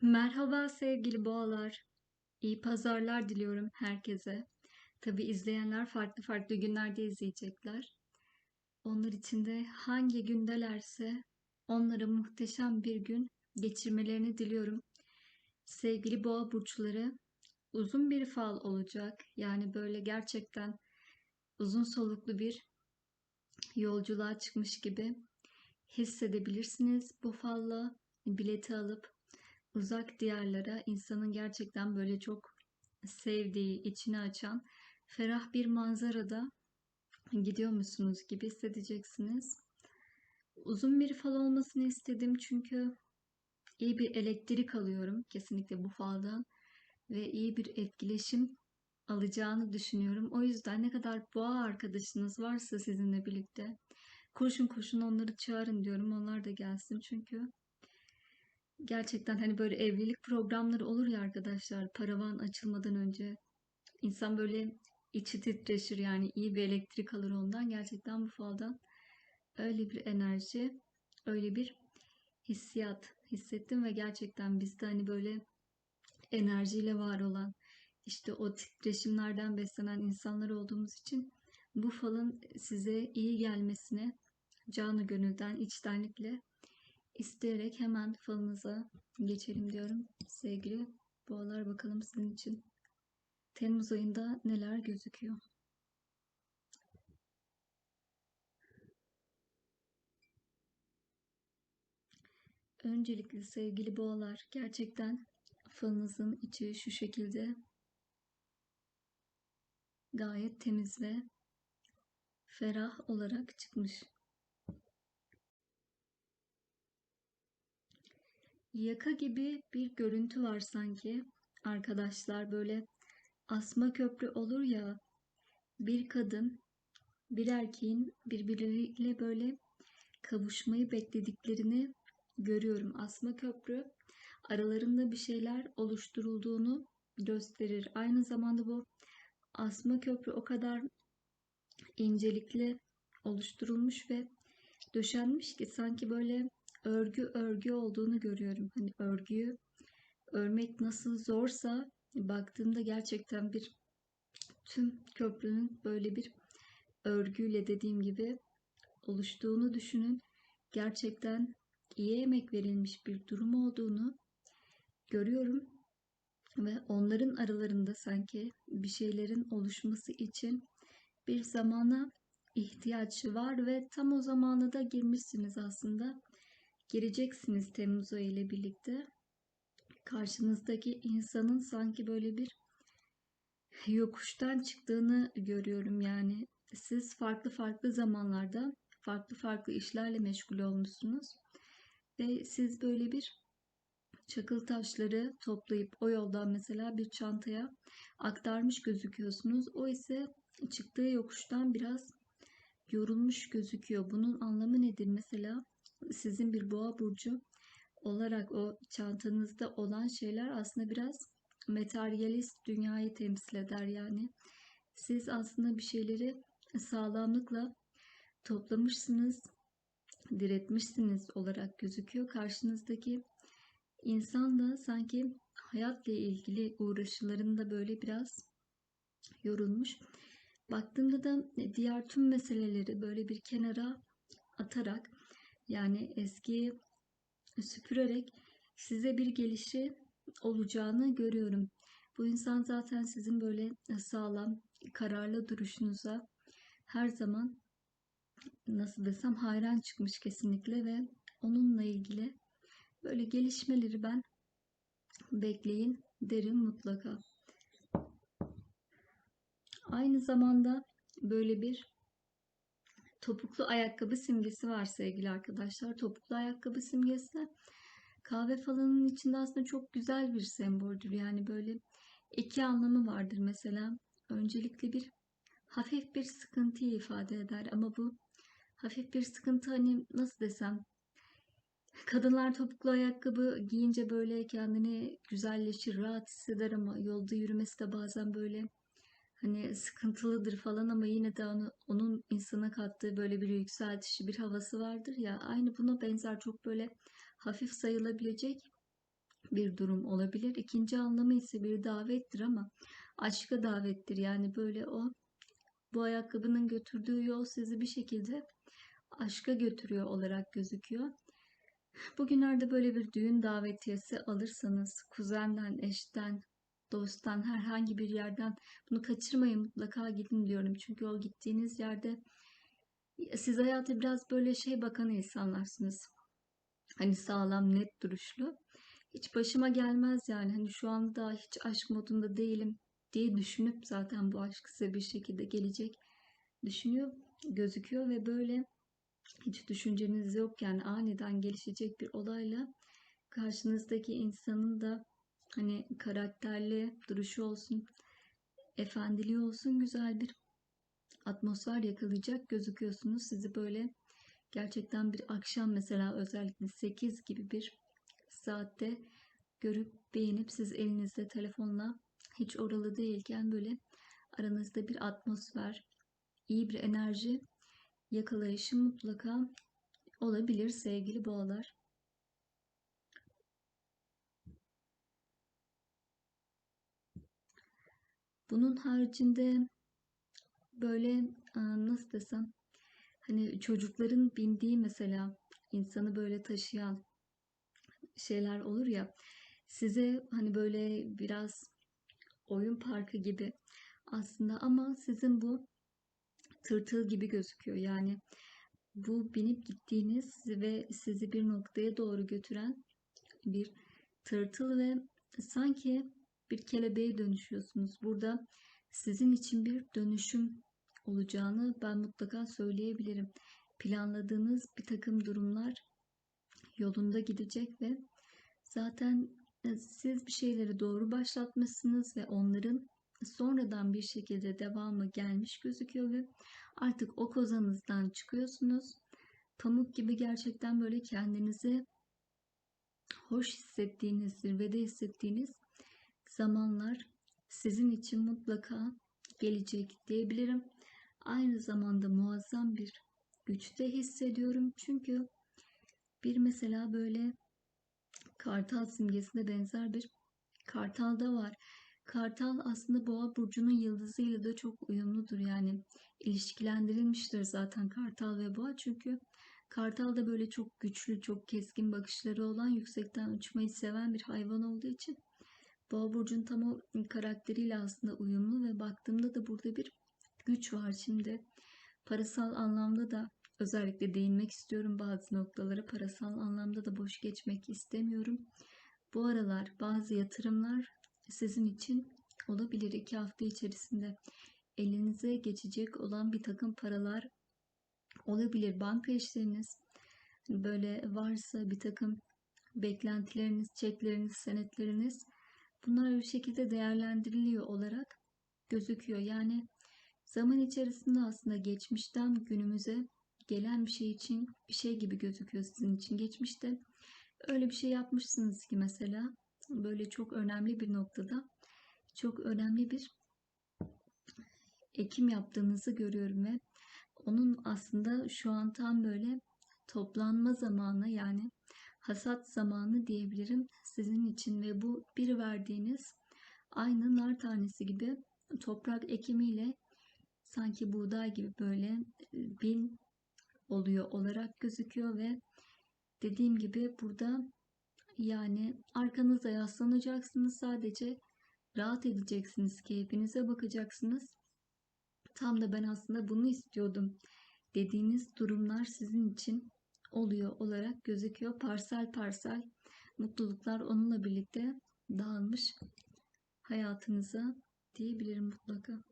Merhaba sevgili boğalar. İyi pazarlar diliyorum herkese. Tabi izleyenler farklı farklı günlerde izleyecekler. Onlar için de hangi gündelerse onlara muhteşem bir gün geçirmelerini diliyorum. Sevgili boğa burçları uzun bir fal olacak. Yani böyle gerçekten uzun soluklu bir yolculuğa çıkmış gibi hissedebilirsiniz bu falla bileti alıp uzak diyarlara insanın gerçekten böyle çok sevdiği, içini açan ferah bir manzarada gidiyor musunuz gibi hissedeceksiniz. Uzun bir fal olmasını istedim çünkü iyi bir elektrik alıyorum kesinlikle bu faldan ve iyi bir etkileşim alacağını düşünüyorum. O yüzden ne kadar boğa arkadaşınız varsa sizinle birlikte koşun koşun onları çağırın diyorum. Onlar da gelsin çünkü gerçekten hani böyle evlilik programları olur ya arkadaşlar paravan açılmadan önce. İnsan böyle içi titreşir yani iyi bir elektrik alır ondan. Gerçekten bu faldan öyle bir enerji öyle bir hissiyat hissettim ve gerçekten bizde hani böyle enerjiyle var olan işte o titreşimlerden beslenen insanlar olduğumuz için bu falın size iyi gelmesine canı gönülden içtenlikle isteyerek hemen falınıza geçelim diyorum. Sevgili boğalar bakalım sizin için Temmuz ayında neler gözüküyor? Öncelikle sevgili boğalar gerçekten falınızın içi şu şekilde gayet temiz ve ferah olarak çıkmış. Yaka gibi bir görüntü var sanki. Arkadaşlar böyle asma köprü olur ya bir kadın bir erkeğin birbirleriyle böyle kavuşmayı beklediklerini görüyorum. Asma köprü aralarında bir şeyler oluşturulduğunu gösterir. Aynı zamanda bu asma köprü o kadar incelikle oluşturulmuş ve döşenmiş ki sanki böyle örgü örgü olduğunu görüyorum. Hani örgüyü örmek nasıl zorsa baktığımda gerçekten bir tüm köprünün böyle bir örgüyle dediğim gibi oluştuğunu düşünün. Gerçekten iyi emek verilmiş bir durum olduğunu görüyorum ve onların aralarında sanki bir şeylerin oluşması için bir zamana ihtiyaç var ve tam o zamana da girmişsiniz aslında gireceksiniz Temmuz ayı ile birlikte. Karşınızdaki insanın sanki böyle bir yokuştan çıktığını görüyorum yani. Siz farklı farklı zamanlarda farklı farklı işlerle meşgul olmuşsunuz ve siz böyle bir çakıl taşları toplayıp o yoldan mesela bir çantaya aktarmış gözüküyorsunuz. O ise çıktığı yokuştan biraz yorulmuş gözüküyor. Bunun anlamı nedir mesela? Sizin bir boğa burcu olarak o çantanızda olan şeyler aslında biraz materyalist dünyayı temsil eder yani. Siz aslında bir şeyleri sağlamlıkla toplamışsınız, diretmişsiniz olarak gözüküyor. Karşınızdaki insan da sanki hayatla ilgili uğraşılarında böyle biraz yorulmuş. Baktığımda da diğer tüm meseleleri böyle bir kenara atarak yani eskiyi süpürerek size bir gelişi olacağını görüyorum. Bu insan zaten sizin böyle sağlam, kararlı duruşunuza her zaman nasıl desem hayran çıkmış kesinlikle ve onunla ilgili böyle gelişmeleri ben bekleyin derim mutlaka. Aynı zamanda böyle bir topuklu ayakkabı simgesi var sevgili arkadaşlar. Topuklu ayakkabı simgesi kahve falanın içinde aslında çok güzel bir semboldür. Yani böyle iki anlamı vardır mesela. Öncelikle bir hafif bir sıkıntıyı ifade eder ama bu hafif bir sıkıntı hani nasıl desem kadınlar topuklu ayakkabı giyince böyle kendini güzelleşir, rahat hisseder ama yolda yürümesi de bazen böyle hani sıkıntılıdır falan ama yine de onu, onun insana kattığı böyle bir yükseltişi, bir havası vardır ya. Aynı buna benzer çok böyle hafif sayılabilecek bir durum olabilir. İkinci anlamı ise bir davettir ama aşka davettir. Yani böyle o bu ayakkabının götürdüğü yol sizi bir şekilde aşka götürüyor olarak gözüküyor. Bugünlerde böyle bir düğün davetiyesi alırsanız kuzenden, eşten, dosttan, herhangi bir yerden bunu kaçırmayın mutlaka gidin diyorum. Çünkü o gittiğiniz yerde siz hayata biraz böyle şey bakan insanlarsınız. Hani sağlam, net duruşlu. Hiç başıma gelmez yani. Hani şu anda daha hiç aşk modunda değilim diye düşünüp zaten bu aşk size bir şekilde gelecek düşünüyor, gözüküyor ve böyle hiç düşünceniz yokken aniden gelişecek bir olayla karşınızdaki insanın da hani karakterli duruşu olsun, efendiliği olsun güzel bir atmosfer yakalayacak gözüküyorsunuz. Sizi böyle gerçekten bir akşam mesela özellikle 8 gibi bir saatte görüp beğenip siz elinizde telefonla hiç oralı değilken böyle aranızda bir atmosfer, iyi bir enerji yakalayışı mutlaka olabilir sevgili boğalar. Bunun haricinde böyle nasıl desem hani çocukların bindiği mesela insanı böyle taşıyan şeyler olur ya size hani böyle biraz oyun parkı gibi aslında ama sizin bu tırtıl gibi gözüküyor. Yani bu binip gittiğiniz ve sizi bir noktaya doğru götüren bir tırtıl ve sanki bir kelebeğe dönüşüyorsunuz. Burada sizin için bir dönüşüm olacağını ben mutlaka söyleyebilirim. Planladığınız bir takım durumlar yolunda gidecek ve zaten e, siz bir şeyleri doğru başlatmışsınız ve onların sonradan bir şekilde devamı gelmiş gözüküyor ve artık o kozanızdan çıkıyorsunuz. Pamuk gibi gerçekten böyle kendinizi hoş hissettiğiniz, zirvede hissettiğiniz zamanlar sizin için mutlaka gelecek diyebilirim. Aynı zamanda muazzam bir güçte hissediyorum. Çünkü bir mesela böyle kartal simgesine benzer bir kartal da var. Kartal aslında boğa burcunun yıldızıyla da çok uyumludur. Yani ilişkilendirilmiştir zaten kartal ve boğa. Çünkü kartal da böyle çok güçlü, çok keskin bakışları olan, yüksekten uçmayı seven bir hayvan olduğu için boğa burcunun tam o karakteriyle aslında uyumlu ve baktığımda da burada bir güç var şimdi. Parasal anlamda da özellikle değinmek istiyorum bazı noktalara. Parasal anlamda da boş geçmek istemiyorum. Bu aralar bazı yatırımlar sizin için olabilir. iki hafta içerisinde elinize geçecek olan bir takım paralar olabilir. Banka işleriniz böyle varsa bir takım beklentileriniz, çekleriniz, senetleriniz bunlar bir şekilde değerlendiriliyor olarak gözüküyor. Yani zaman içerisinde aslında geçmişten günümüze gelen bir şey için bir şey gibi gözüküyor sizin için. Geçmişte öyle bir şey yapmışsınız ki mesela böyle çok önemli bir noktada çok önemli bir ekim yaptığınızı görüyorum ve onun aslında şu an tam böyle toplanma zamanı yani hasat zamanı diyebilirim sizin için ve bu bir verdiğiniz aynı nar tanesi gibi toprak ekimiyle sanki buğday gibi böyle e, bin oluyor olarak gözüküyor ve dediğim gibi burada yani arkanıza yaslanacaksınız sadece rahat edeceksiniz, keyfinize bakacaksınız. Tam da ben aslında bunu istiyordum dediğiniz durumlar sizin için oluyor olarak gözüküyor. Parsel parsel mutluluklar onunla birlikte dağılmış hayatınıza diyebilirim mutlaka.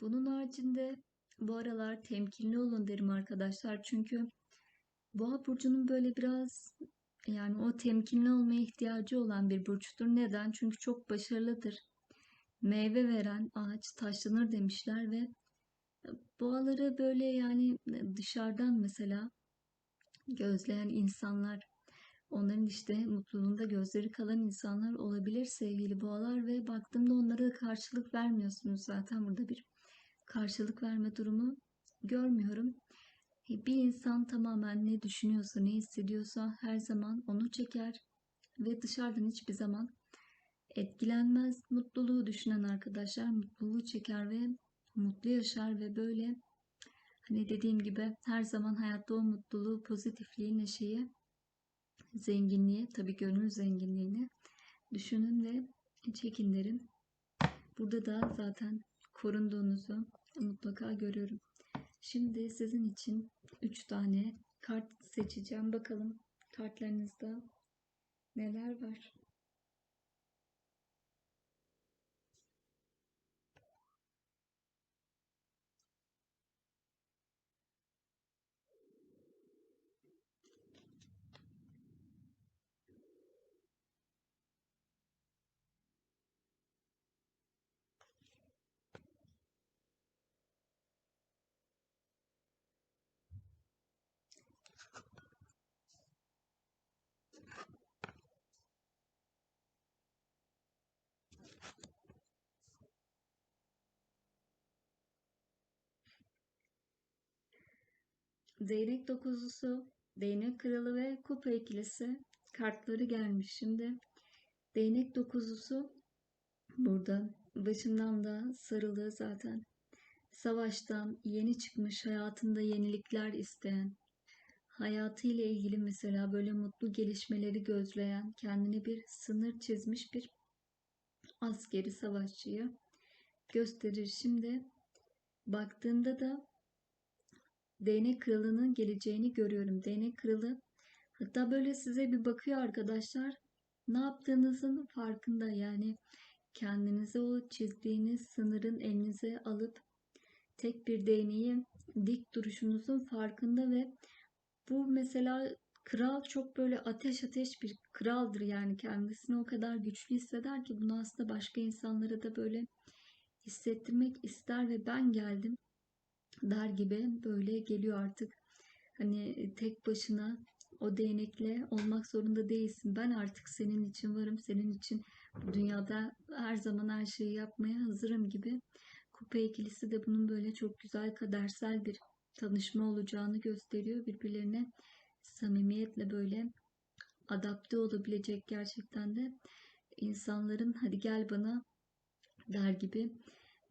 Bunun haricinde bu aralar temkinli olun derim arkadaşlar. Çünkü Boğa burcunun böyle biraz Yani o temkinli olmaya ihtiyacı olan bir burçtur. Neden? Çünkü çok başarılıdır. Meyve veren ağaç taşlanır demişler ve boğaları böyle yani dışarıdan mesela gözleyen insanlar, onların işte mutluluğunda gözleri kalan insanlar olabilir sevgili boğalar ve baktığımda onlara karşılık vermiyorsunuz zaten burada bir karşılık verme durumu görmüyorum. Bir insan tamamen ne düşünüyorsa, ne hissediyorsa her zaman onu çeker ve dışarıdan hiçbir zaman etkilenmez. Mutluluğu düşünen arkadaşlar mutluluğu çeker ve mutlu yaşar ve böyle hani dediğim gibi her zaman hayatta o mutluluğu, pozitifliği, neşeyi, zenginliği, tabii gönül zenginliğini düşünün ve çekin derim. Burada da zaten korunduğunuzu mutlaka görüyorum. Şimdi sizin için 3 tane kart seçeceğim. Bakalım kartlarınızda neler var. Değnek dokuzusu, değnek kralı ve kupa ikilisi kartları gelmiş. Şimdi değnek dokuzusu burada başından da sarılı zaten. Savaştan yeni çıkmış hayatında yenilikler isteyen, hayatıyla ilgili mesela böyle mutlu gelişmeleri gözleyen, kendine bir sınır çizmiş bir askeri savaşçıyı gösterir. Şimdi baktığında da değnek kralının geleceğini görüyorum. Değnek kralı hatta böyle size bir bakıyor arkadaşlar. Ne yaptığınızın farkında yani kendinize o çizdiğiniz sınırın elinize alıp tek bir değneği dik duruşunuzun farkında ve bu mesela kral çok böyle ateş ateş bir kraldır yani kendisini o kadar güçlü hisseder ki bunu aslında başka insanlara da böyle hissettirmek ister ve ben geldim der gibi böyle geliyor artık. Hani tek başına o değnekle olmak zorunda değilsin. Ben artık senin için varım, senin için dünyada her zaman her şeyi yapmaya hazırım gibi. Kupa ikilisi de bunun böyle çok güzel kadersel bir tanışma olacağını gösteriyor. Birbirlerine samimiyetle böyle adapte olabilecek gerçekten de insanların hadi gel bana der gibi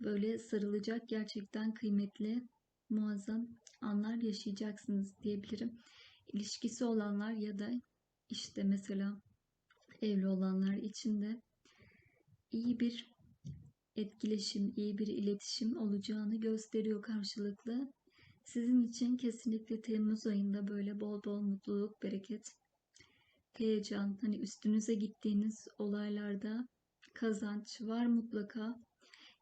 böyle sarılacak gerçekten kıymetli muazzam anlar yaşayacaksınız diyebilirim. İlişkisi olanlar ya da işte mesela evli olanlar için de iyi bir etkileşim, iyi bir iletişim olacağını gösteriyor karşılıklı. Sizin için kesinlikle Temmuz ayında böyle bol bol mutluluk, bereket, heyecan, hani üstünüze gittiğiniz olaylarda kazanç var mutlaka.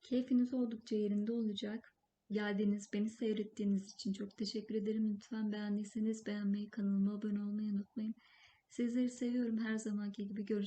Keyfiniz oldukça yerinde olacak. Geldiğiniz, beni seyrettiğiniz için çok teşekkür ederim. Lütfen beğendiyseniz beğenmeyi, kanalıma abone olmayı unutmayın. Sizleri seviyorum her zamanki gibi. Görüşürüz.